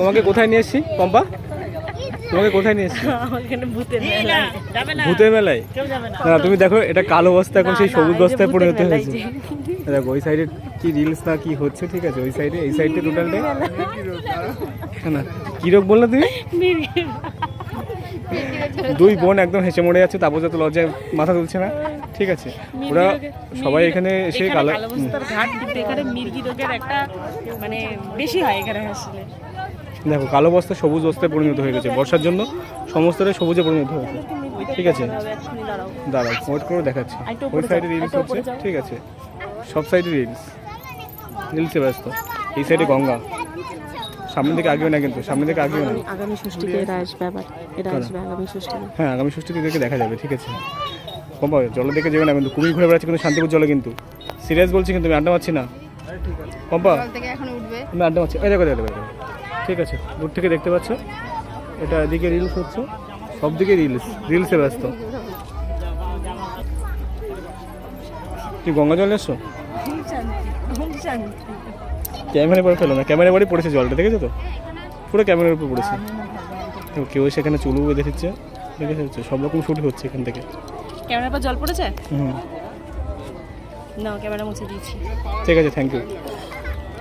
তোমাকে কোথায় নিয়ে এসছি? পম্পা? তোমাকে কোথায় নিয়ে এসছি? ভূতের মেলায়? না। না তুমি দেখো এটা কালো বস্তা এখন সেই সবুজ বস্তায় পরিণত হয়েছে। দেখো ওই সাইডে কি রিলস না কি হচ্ছে ঠিক আছে? ওই সাইডে এই সাইডে টোটালটা না কি রোগ বললে তুমি? দুই বোন একদম হেসে মরে যাচ্ছে তারপর যাতে লজ্জায় মাথা তুলছে না। ঠিক আছে ওরা সবাই এখানে এসে কালো ঘাট এখানে মির্গি রোগের একটা মানে বেশি হয় এখানে আসলে। দেখো কালো বস্তা সবুজ বস্তায় পরিণত হয়ে গেছে। বর্ষার জন্য সমস্তটাই সবুজে পরিণত হয়েছে। ঠিক আছে? দাঁড়াও ওয়েট করে দেখাচ্ছি। ওই সাইডে রিলস হচ্ছে। ঠিক আছে? সব সাইডে রিলস রিলসে ব্যস্ত। এই সাইডে গঙ্গা। সামনে থেকে আগেও না কিন্তু সামনে থেকে আগেও না। আগামী ষষ্ঠীতে এরা আসবে আবার। এরা আসবে আগামী ষষ্ঠীতে। হ্যাঁ আগামী ষষ্ঠী থেকে দেখা যাবে ঠিক আছে? কম জলে দেখে যাবে না কিন্তু। কুমির ঘুরে বেড়াচ্ছে কিন্তু শান্তিপুর জলে কিন্তু। সিরিয়াস বলছি কিন্তু আমি আড্ডা মারছি না। পম্পা থেকে এখন উঠবে। আমি আড্ডা মারছি। এই দেখো দেখো দেখো। ঠিক আছে দূর থেকে দেখতে পাচ্ছ। এটা এদিকে রিলস হচ্ছে। সব দিকে রিলস রিলসে ব্যস্ত। তুই গঙ্গা জল এসছো? ক্যামেরা পরে ফেলো না ক্যামেরা পরে পড়েছে জলটা দেখেছ তো? পুরো ক্যামেরার উপর পড়েছে। তো কেউ সেখানে চুলু বেঁধে দিচ্ছে দেখেছ তো? সব রকম শুট হচ্ছে এখান থেকে। ক্যামেরার পর জল পড়েছে? হুম। না ক্যামেরা মুছে দিয়েছি। ঠিক আছে থ্যাংক ইউ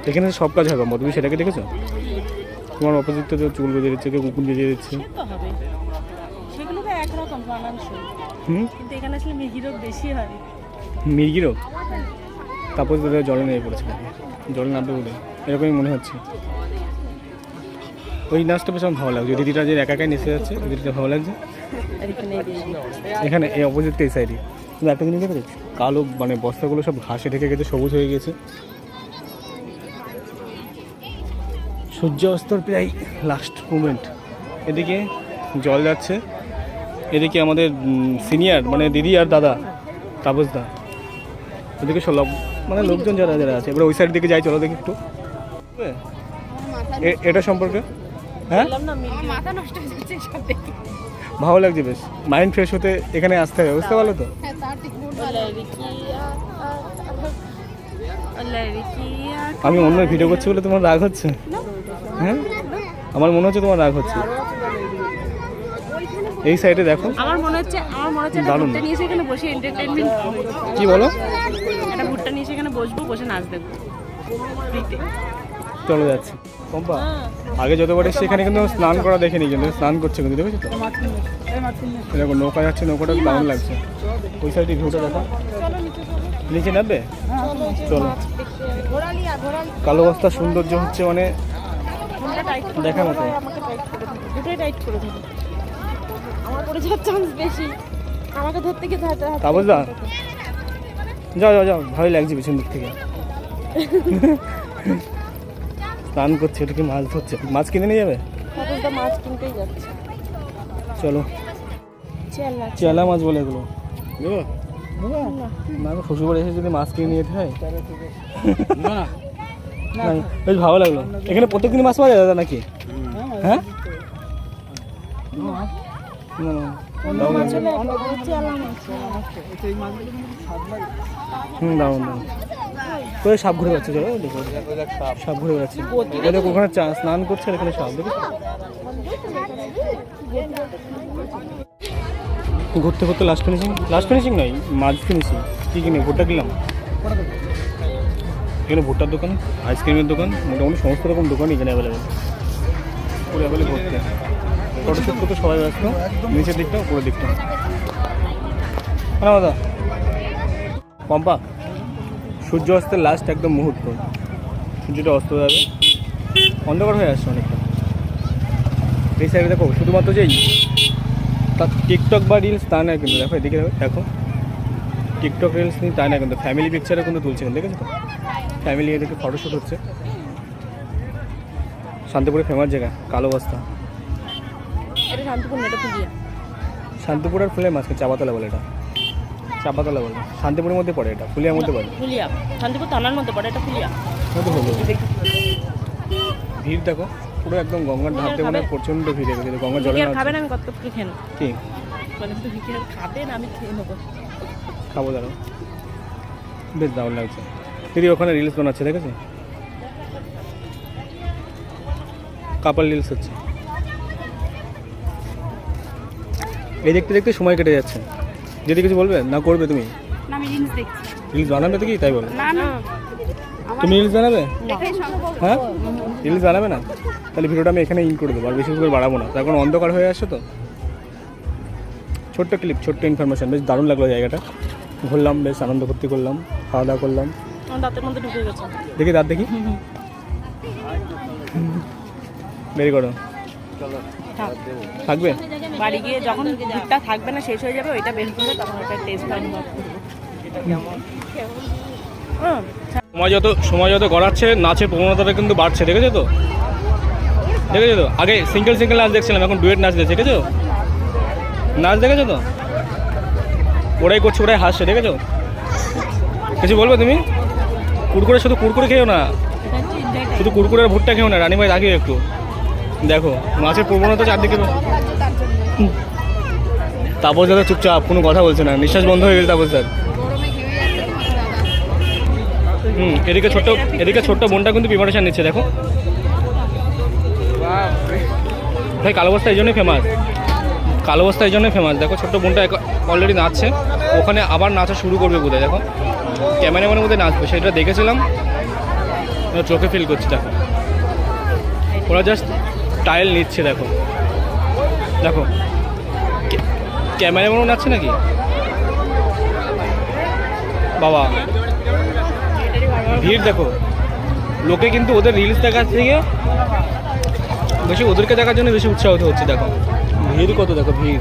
এখানে সব কাজ হবে তুমি সেটাকে দেখেছ? তোমার অপোজিট তো চুল বেঁধে দিচ্ছে কেউ কুকুর বেঁধে দিচ্ছে। তো সেগুলো তো একরকম মানানসই। হুম? কিন্তু এখানে আসলে বেশি হয়। তারপর তাদের জলে নেমে পড়েছে। জলে নামবে বলে। এরকমই মনে হচ্ছে। ওই নাচটা বেশ ভালো লাগছে। দিদিটা যে একা একাই নেচে যাচ্ছে দিদিটা ভালো লাগছে। এখানে এই অপোজিট এই সাইডে কিন্তু একটা জিনিস দেখেছ? কালো মানে বস্তাগুলো সব ঘাসে ঢেকে গেছে সবুজ হয়ে গেছে সূর্য অস্তর প্রায় লাস্ট মুমেন্ট এদিকে জল যাচ্ছে। এদিকে আমাদের সিনিয়র মানে দিদি আর দাদা তাপসদা ওদিকে সব মানে লোকজন যারা যারা আছে এবার ওই সাইড দিকে যাই চলো দেখি একটু। এ- এটা সম্পর্কে? হ্যাঁ? ভালো লাগছে বেশ। মাইন্ড ফ্রেশ হতে এখানে আসতে হবে বুঝতে পারল তো? হ্যাঁ আমি অন্য ভিডিও করছি বলে তোমার রাগ হচ্ছে? হ্যাঁ? আমার মনে হচ্ছে তোমার রাগ হচ্ছে। এই সাইডে দেখো। আমার মনে হচ্ছে আমার মনে হচ্ছে দারুণ। ভুট্টা নিয়ে এসে এখানে বসে এন্টারটেনমেন্ট কি বলো? একটা ভুট্টা নিয়ে এসে এখানে বসবো বসে নাচ দেখব। ফ্রিতে। চলে যাচ্ছে। কম্পা আগে যতবার এসে এখানে কিন্তু স্নান করা দেখেনি কিন্তু স্নান করছে কিন্তু দেখেছ তো? দেখো নৌকা যাচ্ছে নৌকাটা দারুণ লাগছে। ওই সাইডে ভিউটা দেখো নিচে নামবে? চলো। কালো বস্তা সৌন্দর্য হচ্ছে মানে দেখার মতো। আমাকে টাইট করে দুটোই টাইট করে ধরো আমার পড়ে যাওয়ার চান্স বেশি। আমাকে ধরতে গিয়ে ধরতে হাত তাপস দা। যাও যাও যাও। ভালোই লাগছে পিছন দিক থেকে। স্নান করছে এটা কি মাছ ধরছে। মাছ কিনে নিয়ে যাবে? মাছ কিনতেই যাচ্ছে। চলো। চেলা মাছ বলে এগুলো। না। গো এসে যদি মাছ কিনে নিয়ে যেতে হয়। না? বেশ ভালো লাগল। এখানে প্রত্যেকদিন মাছ পাওয়া যায় দাদা নাকি? হ্যাঁ। হুম তো সাপ ঘুরে যাচ্ছে সাপ ঘুরে যাচ্ছে ওখানে স্নান করছে এখানে সাপ দেখো ঘুরতে ঘুরতে লাস্ট ফিনিশিং লাস্ট ফিনিশিং নয় মাছ ফিনিশিং কী কিনে, ভুট্টা কিনলাম? এখানে ভুট্টার দোকান, আইসক্রিমের দোকান, মোটামুটি সমস্ত রকম দোকানই এখানে অ্যাভেলেবেল পুরো অ্যাভেলেবেল ভর্তি ফটোশ্যুট করতে সবাই ব্যস্ত, নিচের দিকটা, উপরের দিকটা। হ্যাঁ দাদা। পম্পা, সূর্য অস্তের লাস্ট একদম মুহূর্ত। সূর্যটা অস্ত যাবে। অন্ধকার হয়ে আসছে অনেকটা। এই সাইডে দেখো, শুধুমাত্র যেই তার টিকটক বা রিলস তা নয় কিন্তু, দেখো, এদিকে দেখো। টিকটক রিলস নিয়ে তাই না? কিন্তু ফ্যামিলি পিকচারে কিন্তু তুলছে কিন্তু দেখেছ তো? ফ্যামিলি এদিকে ফটোশ্যুট হচ্ছে। শান্তিপুরে ফেমাস জায়গা কালো বস্তা। শান্তিপুর আর ফুলের মাঝখানে চাপাতলা বলে এটা। চাপাতলা বলে। শান্তিপুরের মধ্যে পড়ে এটা ফুলিয়ার মধ্যে পড়ে। শান্তিপুর থানার মধ্যে পড়ে এটা পুলিয়া ভিড় দেখো পুরো একদম গঙ্গার ধারতে মানে প্রচণ্ড ভিড় গেছে গঙ্গার জলে। খাবেন আমি কত খেয়ে কি? মানে খাবেন আমি খেয়ে নেব। খাব দাঁড়াও। বেশ দারুণ লাগছে। দিদি ওখানে রিলস বানাচ্ছে দেখেছ? কাপাল রিলস হচ্ছে। এই দেখতে দেখতে সময় কেটে যাচ্ছে। যদি কিছু বলবে? না করবে তুমি? রিলস বানাবে তো কি? তাই বলো। তুমি রিলস বানাবে? হ্যাঁ? রিলস বানাবে না? তাহলে ভিডিওটা আমি এখানে ইন করে দেবো আর বেশি করে বাড়াবো না। তার কারণ অন্ধকার হয়ে আসছে তো। ছোট্ট ক্লিপ ছোট্ট ইনফরমেশন বেশ দারুণ লাগল জায়গাটা। ঘুরলাম বেশ আনন্দ ফুর্তি করলাম খাওয়া দাওয়া করলাম। দাঁতের মধ্যে ঢুকে গেছে। দেখি দাঁত দেখি। বেরি করো। থাকবে? বাড়ি গিয়ে যখন দুধটা থাকবে না শেষ হয়ে যাবে ওইটা বের করে তখন ওটা টেস্ট অনুভব সময় যত সময় যত গড়াচ্ছে নাচের প্রবণতাটা কিন্তু বাড়ছে দেখেছ তো? দেখেছ তো? আগে সিঙ্গেল সিঙ্গেল নাচ দেখছিলাম এখন ডুয়েট নাচ দেখছে দেখেছ? নাচ দেখেছ তো? ওরাই করছে ওরাই হাসছে, দেখেছ? কিছু বলবে তুমি? কুরকুরে শুধু কুরকুরে খেও না। শুধু কুরকুরের ভুট্টা খেও না রানিমাই রাখিও একটু। দেখো, মাছের প্রবণতা চারদিকে। তাপস দাদা চুপচাপ, কোনো কথা বলছে না। নিঃশ্বাস বন্ধ হয়ে গেল তাপস দাদা হুম, এদিকে ছোট্ট এদিকে ছোট্ট বোনটা কিন্তু প্রিপারেশন নিচ্ছে, দেখো। ভাই, কালো বস্তা এই জন্যই ফেমাস কালো বস্তা এই জন্যই ফেমাস দেখো, ছোট্ট বোনটা অলরেডি নাচছে। ওখানে আবার নাচা শুরু করবে বোধহয়, দেখো। ক্যামেরাম্যানের মধ্যে নাচবে, সেটা দেখেছিলাম। ওরা চোখে ফিল করছে, দেখো। ওরা জাস্ট টাইল নিচ্ছে, দেখো। দেখো। ক্যামেরাম্যানও নাচছে নাকি? বাবা। ভিড়, দেখো। লোকে কিন্তু ওদের রিলস দেখার থেকে বেশি ওদেরকে দেখার জন্য বেশি উৎসাহিত হচ্ছে, দেখো। ভিড় কত, দেখো, ভিড়।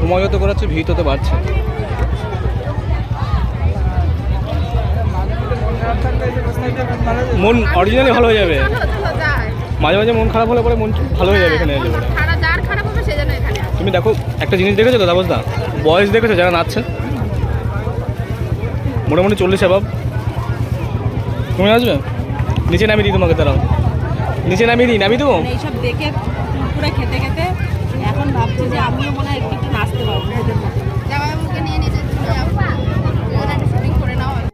সময় যত করাচ্ছে ভিড় তত বাড়ছে। মন অরিজিনালি ভালো হয়ে যাবে। মাঝে মাঝে মন খারাপ হলে পরে মন ভালো হয়ে যাবে এখানে এলে পরে। খারাপ যার খারাপ হবে সে যেন এখানে আসে। তুমি দেখো একটা জিনিস দেখেছ তো দাবস দা বয়স দেখেছ যারা নাচছে? মোটামুটি চল্লিশ বাব তুমি নাচবে? নিচে নামিয়ে দিই তোমাকে দাঁড়াও। নিচে নামিয়ে দিই নামিয়ে দেবো? মানে এইসব দেখে খেতে খেতে এখন ভাবছি যে আমিও মনে হয় একটু নাচতে পারব।